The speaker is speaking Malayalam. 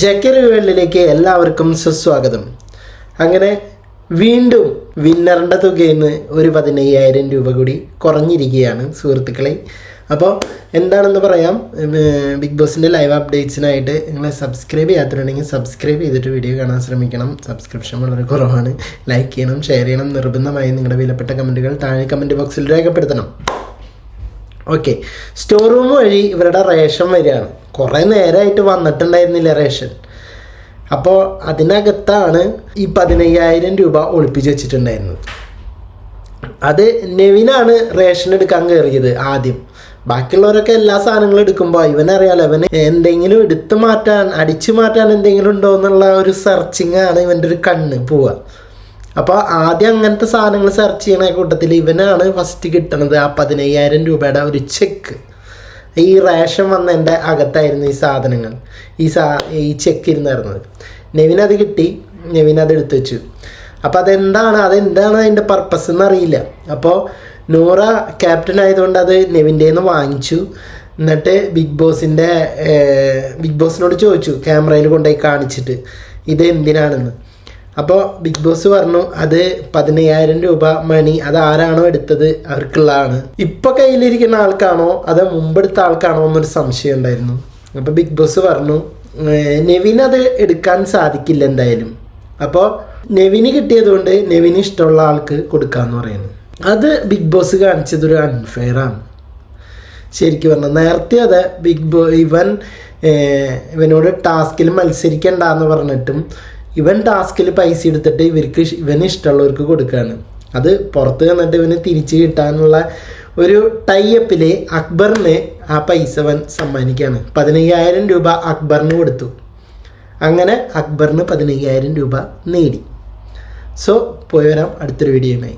ജക്കർ വേൾഡിലേക്ക് എല്ലാവർക്കും സുസ്വാഗതം. അങ്ങനെ വീണ്ടും വിന്നറിന്റെ തുകയിൽ നിന്ന് ഒരു പതിനയ്യായിരം രൂപ കൂടി കുറഞ്ഞിരിക്കുകയാണ് സുഹൃത്തുക്കളെ. അപ്പോൾ എന്താണെന്ന് പറയാം. ബിഗ് ബോസിന്റെ ലൈവ് അപ്ഡേറ്റ്സിനായിട്ട് നിങ്ങളെ സബ്സ്ക്രൈബ് ചെയ്യാത്തവരുണ്ടെങ്കിൽ സബ്സ്ക്രൈബ് ചെയ്തിട്ട് വീഡിയോ കാണാൻ ശ്രമിക്കണം. സബ്സ്ക്രിപ്ഷൻ വളരെ കുറവാണ്. ലൈക്ക് ചെയ്യണം ഷെയർ ചെയ്യണം. നിർബന്ധമായും നിങ്ങളുടെ വിലപ്പെട്ട കമന്റുകൾ താഴെ കമന്റ് ബോക്സിൽ രേഖപ്പെടുത്തണം. ഓക്കെ. സ്റ്റോർ റൂം വഴി ഇവരുടെ റേഷൻ വരികയാണ്. കുറേ നേരമായിട്ട് വന്നിട്ടുണ്ടായിരുന്നില്ല റേഷൻ. അപ്പോൾ അതിനകത്താണ് ഈ പതിനയ്യായിരം രൂപ ഒളിപ്പിച്ച് വെച്ചിട്ടുണ്ടായിരുന്നത്. അത് നെവിനാണ് റേഷൻ എടുക്കാൻ കയറിയത് ആദ്യം. ബാക്കിയുള്ളവരൊക്കെ എല്ലാ സാധനങ്ങളും എടുക്കുമ്പോൾ ഇവനറിയാലോ ഇവന് എന്തെങ്കിലും എടുത്തു മാറ്റാൻ അടിച്ചു മാറ്റാൻ എന്തെങ്കിലും ഉണ്ടോ എന്നുള്ള ഒരു സെർച്ചിങ് ആണ് ഇവന്റെ ഒരു കണ്ണ് പോവുക. അപ്പോൾ ആദ്യം അങ്ങനത്തെ സാധനങ്ങൾ സെർച്ച് ചെയ്യണ കൂട്ടത്തിൽ ഇവനാണ് ഫസ്റ്റ് കിട്ടണത് ആ പതിനയ്യായിരം രൂപയുടെ ഒരു ചെക്ക് ഈ റേഷൻ വന്ന വന്നതിന്റെ അകത്തായിരുന്നു ഈ സാധനങ്ങൾ. ഈ സാ ഈ ചെക്ക് ഇരുന്നായിരുന്നത്. നെവിൻ അത് കിട്ടി. നെവിൻ അത് എടുത്തു വെച്ചു. അപ്പോൾ അതെന്താണ്? അതെന്താണ് അതിന്റെ പർപ്പസ് എന്നറിയില്ല അപ്പോൾ നൂറ ക്യാപ്റ്റൻ ആയതുകൊണ്ട് അത് നെവിന്റെ നിന്ന് വാങ്ങിച്ചു. എന്നിട്ട് ബിഗ് ബോസിന്റെ ബിഗ് ബോസിനോട് ചോദിച്ചു ക്യാമറയിൽ കൊണ്ടുപോയി കാണിച്ചിട്ട്. ഇത് എന്തിനാണെന്ന് അപ്പോൾ ബിഗ് ബോസ് പറഞ്ഞു അത് പതിനയ്യായിരം രൂപ മണി അത് ആരാണോ എടുത്തത്? അവർക്കുള്ളതാണ്. ഇപ്പൊ കയ്യിലിരിക്കുന്ന ആൾക്കാണോ അത് മുമ്പെടുത്ത ആൾക്കാണോ എന്നൊരു സംശയം ഉണ്ടായിരുന്നു. അപ്പോൾ ബിഗ് ബോസ് പറഞ്ഞു നെവിൻ അത് എടുക്കാൻ സാധിക്കില്ല എന്തായാലും. അപ്പോൾ നെവിന് കിട്ടിയതുകൊണ്ട് നെവിന് ഇഷ്ടമുള്ള ആൾക്ക് കൊടുക്കാന്ന് പറയുന്നു. അത് ബിഗ് ബോസ് കാണിച്ചതൊരു അൺഫെയറാണ് ശരിക്കും പറഞ്ഞു നേരത്തെ അത് ബിഗ് ബോ ഇവൻ ഇവനോട് ടാസ്കിൽ മത്സരിക്കണ്ടെന്ന് പറഞ്ഞിട്ടും ഇവൻ ടാസ്കിൽ പൈസ എടുത്തിട്ട് ഇവർക്ക് ഇവന് ഇഷ്ടമുള്ളവർക്ക് കൊടുക്കുകയാണ് അത് പുറത്ത് വന്നിട്ട് ഇവന് തിരിച്ചു കിട്ടാനുള്ള ഒരു ടൈപ്പിൽ അക്ബറിന് ആ പൈസ അവൻ സമ്മാനിക്കുകയാണ് പതിനയ്യായിരം രൂപ അക്ബറിന് കൊടുത്തു. അങ്ങനെ അക്ബറിന് പതിനയ്യായിരം രൂപ നേടി. സോ പോയി വരാം. അടുത്തൊരു വീഡിയോയുമായി